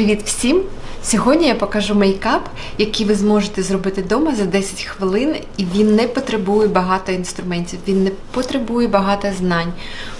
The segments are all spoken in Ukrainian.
Привіт всім! Сьогодні я покажу мейкап, який ви зможете зробити вдома за 10 хвилин, і він не потребує багато інструментів, він не потребує багато знань.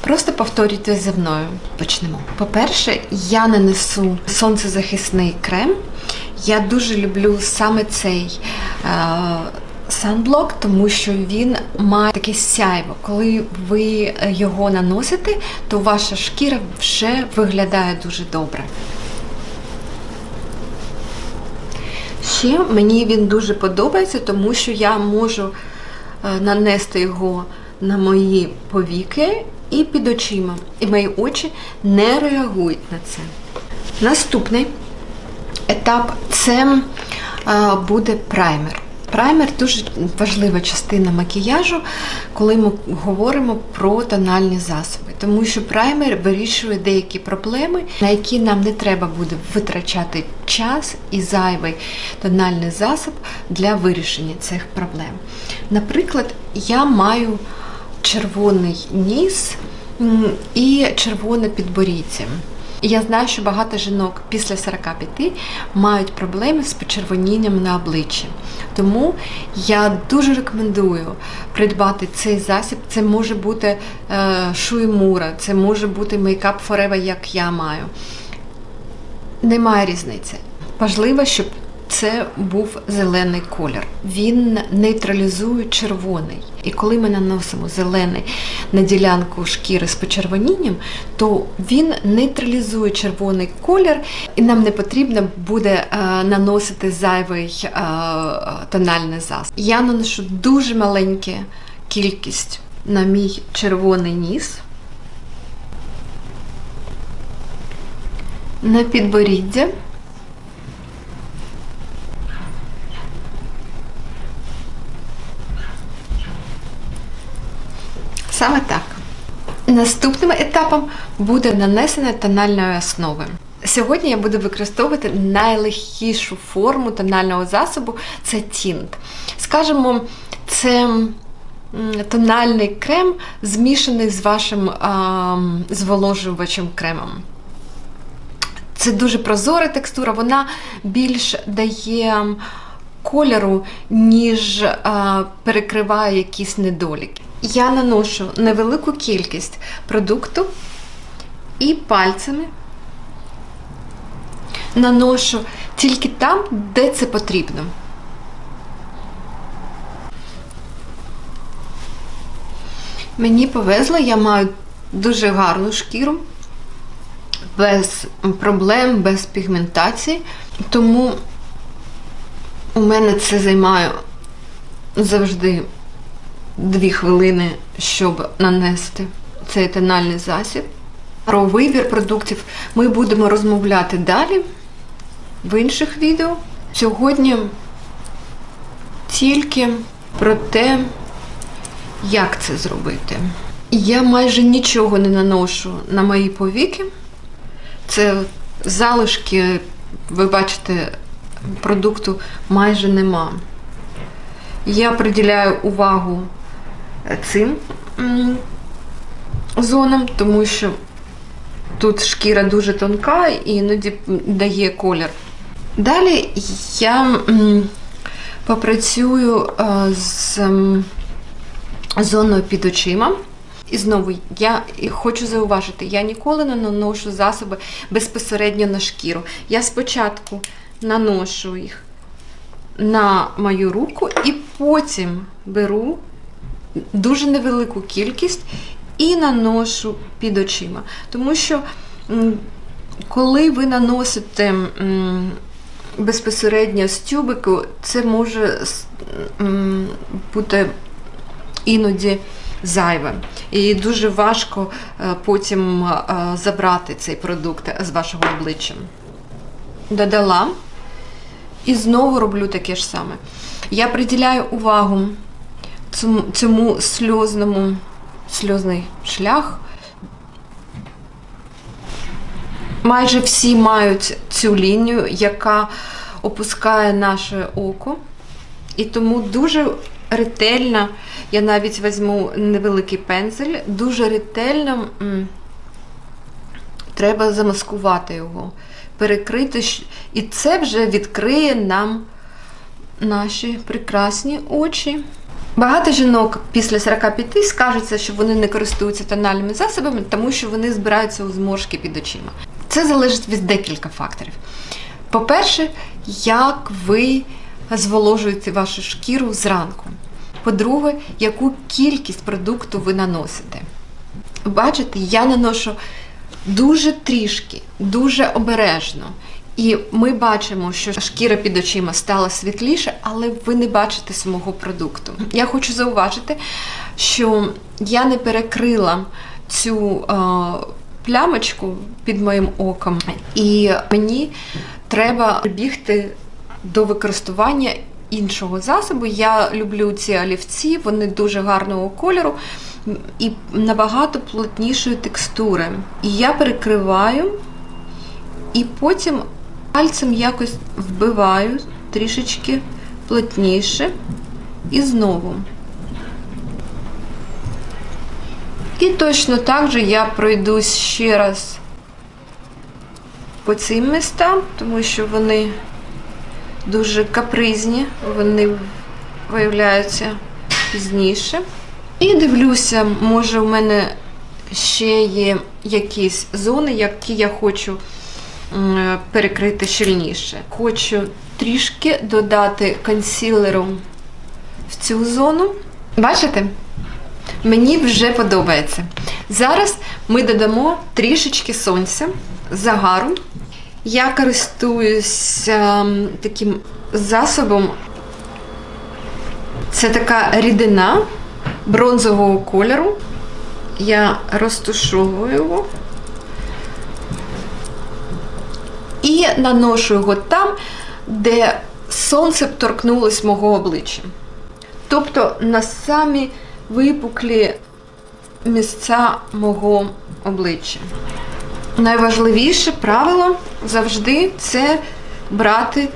Просто повторюйте зі мною. Почнемо. По-перше, я нанесу сонцезахисний крем. Я дуже люблю саме цей. е, Санблок, тому що він має таке сяйво. Коли ви його наносите, то ваша шкіра вже виглядає дуже добре. Ще мені він дуже подобається, тому що я можу е, нанести його на мої повіки і під очима. І мої очі не реагують на це. Наступний етап це е, буде праймер. Праймер дуже важлива частина макіяжу, коли ми говоримо про тональні засоби, тому що праймер вирішує деякі проблеми, на які нам не треба буде витрачати час і зайвий тональний засоб для вирішення цих проблем. Наприклад, я маю червоний ніс і червоне підборіддя. Я знаю, що багато жінок після 45 мають проблеми з почервонінням на обличчі. Тому я дуже рекомендую придбати цей засіб. Це може бути е, шуймура, це може бути мейкап Forever, як я маю. Немає різниці. Важливо, щоб це був зелений колір. Він нейтралізує червоний. І коли ми наносимо зелений на ділянку шкіри з почервонінням, то він нейтралізує червоний колір, і нам не потрібно буде е, наносити зайвий е, тональний засіб. Я наношу дуже маленьку кількість на мій червоний ніс. На підборіддя. Саме так. Наступним етапом буде нанесення тональної основи. Сьогодні я буду використовувати найлегкішу форму тонального засобу це тінт. Скажімо, це тональний крем, змішаний з вашим а, зволожувачем кремом. Це дуже прозора текстура, вона більш дає кольору, ніж а, перекриває якісь недоліки. Я наношу невелику кількість продукту і пальцями наношу тільки там, де це потрібно. Мені повезло, я маю дуже гарну шкіру, без проблем, без пігментації. Тому у мене це займає завжди дві хвилини, щоб нанести цей тональний засіб. Про вибір продуктів ми будемо розмовляти далі в інших відео. Сьогодні тільки про те, як це зробити. Я майже нічого не наношу на мої повіки. Це залишки, ви бачите, продукту майже нема. Я приділяю увагу цим зонам, тому що тут шкіра дуже тонка і іноді дає колір. Далі я попрацюю е, з зоною під очима. І знову я хочу зауважити, я ніколи не наношу засоби безпосередньо на шкіру. Я спочатку наношу їх на мою руку і потім беру дуже невелику кількість і наношу під очима. Тому що, коли ви наносите безпосередньо з тюбику, це може бути іноді зайве. І дуже важко е, потім е, забрати цей продукт з вашого обличчя. Додала. І знову роблю таке ж саме. Я приділяю увагу цьому, цьому сльозному сльозний шлях. Майже всі мають цю лінію, яка опускає наше око. І тому дуже ретельно, я навіть візьму невеликий пензель, дуже ретельно м, треба замаскувати його. перекрити, і це вже відкриє нам наші прекрасні очі. Багато жінок після 45 скажуться, що вони не користуються тональними засобами, тому що вони збираються у зморшки під очима. Це залежить від декілька факторів. По-перше, як ви зволожуєте вашу шкіру зранку. По-друге, яку кількість продукту ви наносите. Бачите, я наношу дуже трішки, дуже обережно. І ми бачимо, що шкіра під очима стала світліше, але ви не бачите самого продукту. Я хочу зауважити, що я не перекрила цю е, плямочку під моїм оком, і мені треба бігти до використання іншого засобу. Я люблю ці олівці, вони дуже гарного кольору і набагато плотнішої текстури. І я перекриваю, і потім пальцем якось вбиваю трішечки плотніше і знову. І точно так же я пройдусь ще раз по цим містам, тому що вони дуже капризні, вони виявляються пізніше. І дивлюся, може, у мене ще є якісь зони, які я хочу перекрити щільніше. Хочу трішки додати консілеру в цю зону. Бачите? Мені вже подобається. Зараз ми додамо трішечки сонця, загару. Я користуюся таким засобом. Це така рідина бронзового кольору. Я розтушовую його і наношу його там, де сонце торкнулось мого обличчя. Тобто на самі випуклі місця мого обличчя. Найважливіше правило завжди це брати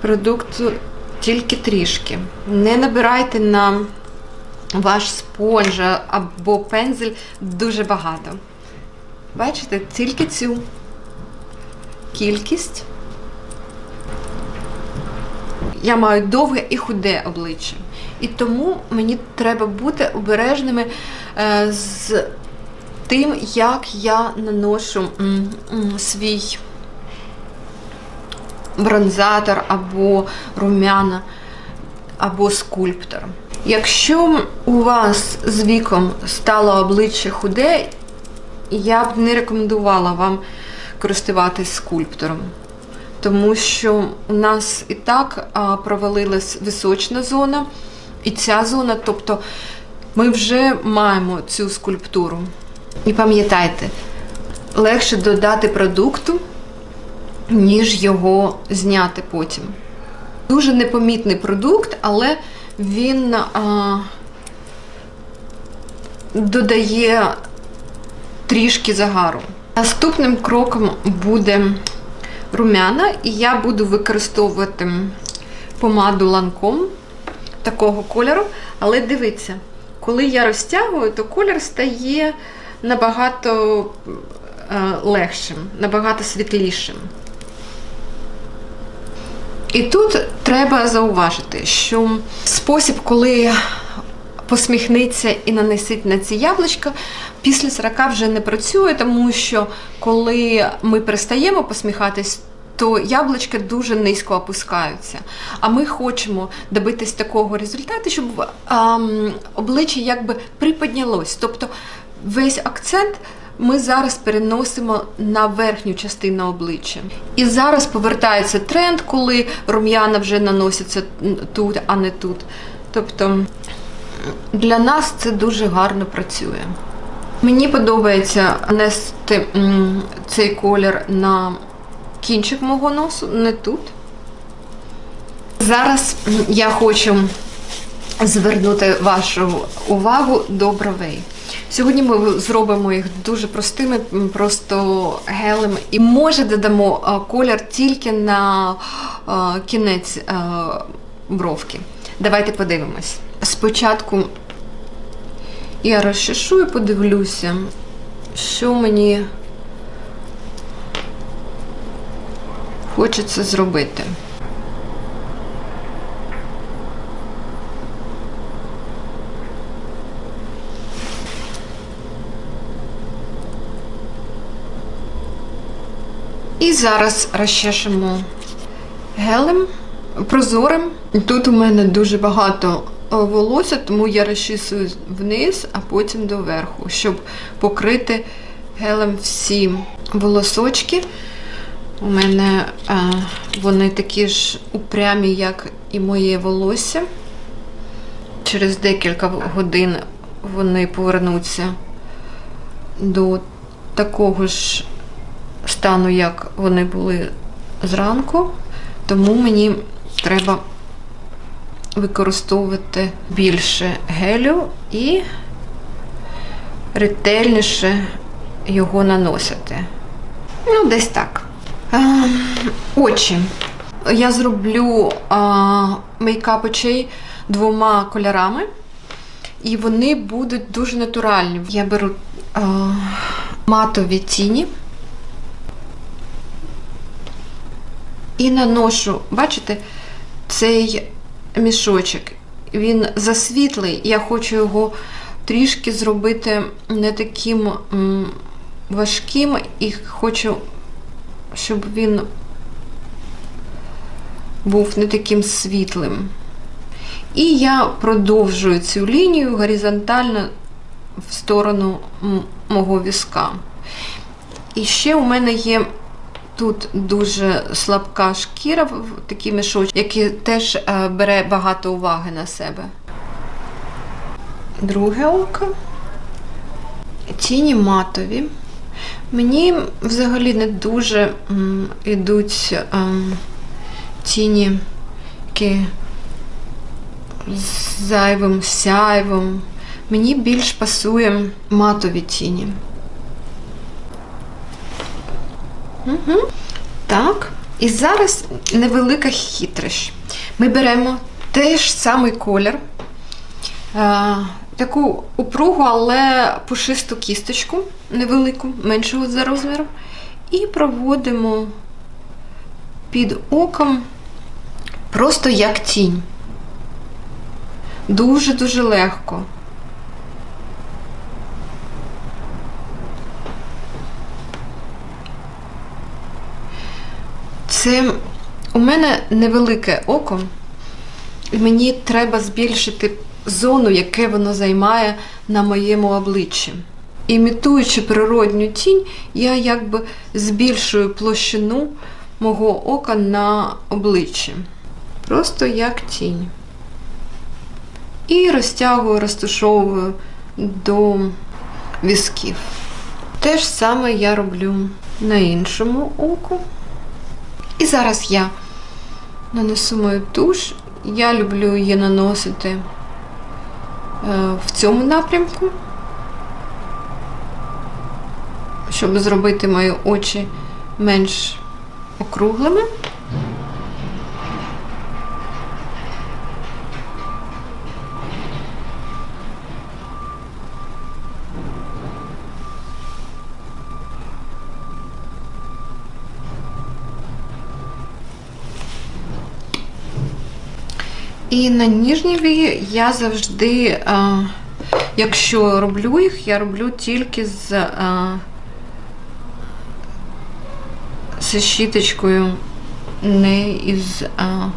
продукту тільки трішки. Не набирайте на ваш спонж або пензель дуже багато. Бачите, тільки цю кількість. Я маю довге і худе обличчя. І тому мені треба бути обережними е, з тим, як я наношу свій бронзатор або румяна, або скульптор. Якщо у вас з віком стало обличчя худе, я б не рекомендувала вам користуватись скульптором. Тому що у нас і так провалилась височна зона, і ця зона, тобто ми вже маємо цю скульптуру. І пам'ятайте, легше додати продукту, ніж його зняти потім. Дуже непомітний продукт, але він а, додає трішки загару. Наступним кроком буде румяна, і я буду використовувати помаду ланком такого кольору. Але дивіться, коли я розтягую, то колір стає набагато е, легшим, набагато світлішим. І тут треба зауважити, що спосіб, коли посміхнеться і нанесить на ці яблучка, після 40 вже не працює, тому що коли ми перестаємо посміхатись, то яблучка дуже низько опускаються. А ми хочемо добитись такого результату, щоб а, м, обличчя якби приподнялось. Тобто весь акцент ми зараз переносимо на верхню частину обличчя. І зараз повертається тренд, коли рум'яна вже наносяться тут, а не тут. Тобто для нас це дуже гарно працює. Мені подобається нести цей колір на кінчик мого носу, не тут. Зараз я хочу звернути вашу увагу до бровей. Сьогодні ми зробимо їх дуже простими, просто гелем. І може додамо колір тільки на кінець бровки. Давайте подивимось. Спочатку я розчешу і подивлюся, що мені хочеться зробити. І зараз розчешемо гелем прозорим. Тут у мене дуже багато волосся, тому я розчісую вниз, а потім доверху, щоб покрити гелем всі волосочки. У мене е, вони такі ж упрямі, як і моє волосся. Через декілька годин вони повернуться до такого ж стану, як вони були зранку. Тому мені треба використовувати більше гелю і ретельніше його наносити. Ну, десь так. Очі. Я зроблю мейкап очей двома кольорами, і вони будуть дуже натуральні. Я беру матові тіні. І наношу, бачите, цей мішочок. Він засвітлий, я хочу його трішки зробити не таким важким, і хочу, щоб він був не таким світлим. І я продовжую цю лінію горизонтально в сторону мого візка. І ще у мене є Тут дуже слабка шкіра, такий мішочок, який теж е, бере багато уваги на себе. Друге око. Тіні матові. Мені взагалі не дуже йдуть ем, тіні які з зайвим сяйвом. Мені більш пасує матові тіні. Угу. Так. І зараз невелика хитрощ. Ми беремо той ж самий колір, е, таку упругу, але пушисту кісточку, невелику, меншого за розміром, і проводимо під оком просто як тінь. Дуже-дуже легко. Це у мене невелике око, і мені треба збільшити зону, яке воно займає на моєму обличчі. Імітуючи природню тінь, я якби збільшую площину мого ока на обличчі. Просто як тінь. І розтягую, розташовую до візків. Те ж саме я роблю на іншому оку. І зараз я нанесу мою туш. Я люблю її наносити е, в цьому напрямку, щоб зробити мої очі менш округлими. І на ніжніві я завжди, а, якщо роблю їх, я роблю тільки з, а, зі щіточкою, не із а,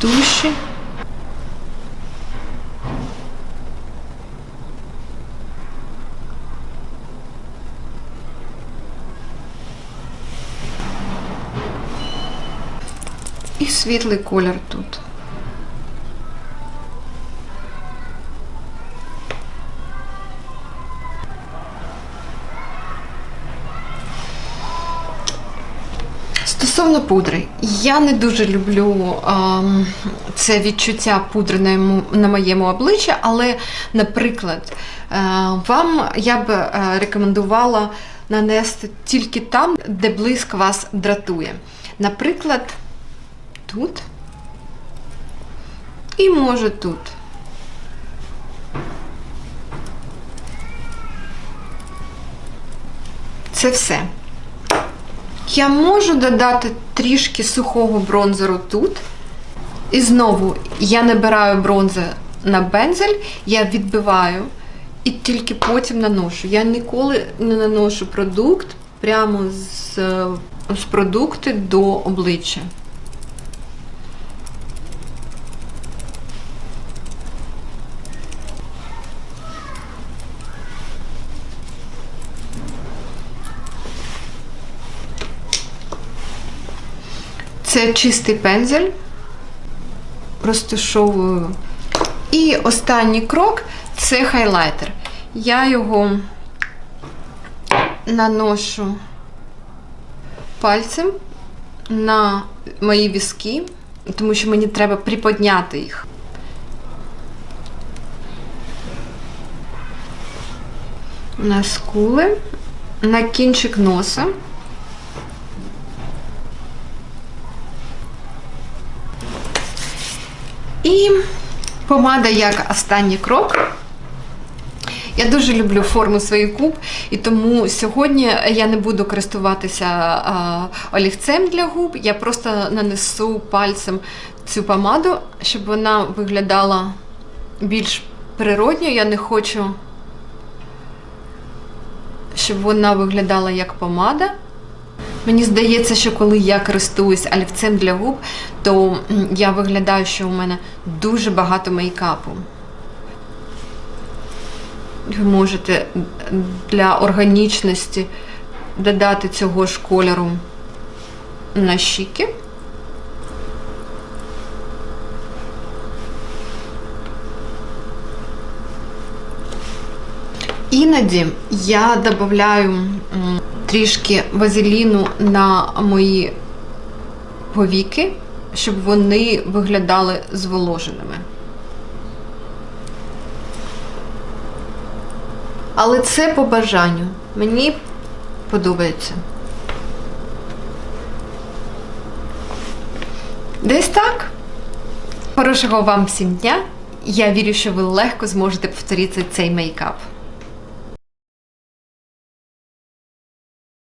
туші. І світлий колір тут. Стосовно пудри, я не дуже люблю ем, це відчуття пудри на, йому- на моєму обличчі, але, наприклад, е, вам я б е, рекомендувала нанести тільки там, де блиск вас дратує. Наприклад, тут і може тут. Це все. Я можу додати трішки сухого бронзеру тут. І знову я набираю бронзер на бензель, я відбиваю і тільки потім наношу. Я ніколи не наношу продукт прямо з, з продукту до обличчя. Це чистий пензель. Розташовую. І останній крок це хайлайтер. Я його наношу пальцем на мої візки, тому що мені треба приподняти їх. На скули, на кінчик носа. І помада як останній крок. Я дуже люблю форму своїх губ, і тому сьогодні я не буду користуватися олівцем для губ. Я просто нанесу пальцем цю помаду, щоб вона виглядала більш природньо. Я не хочу, щоб вона виглядала як помада. Мені здається, що коли я користуюсь олівцем для губ, то я виглядаю, що у мене дуже багато мейкапу. Ви можете для органічності додати цього ж кольору на щіки. Іноді я додаю трішки вазеліну на мої повіки, щоб вони виглядали зволоженими. Але це по бажанню. Мені подобається. Десь так. Хорошого вам всім дня. Я вірю, що ви легко зможете повторити цей мейкап.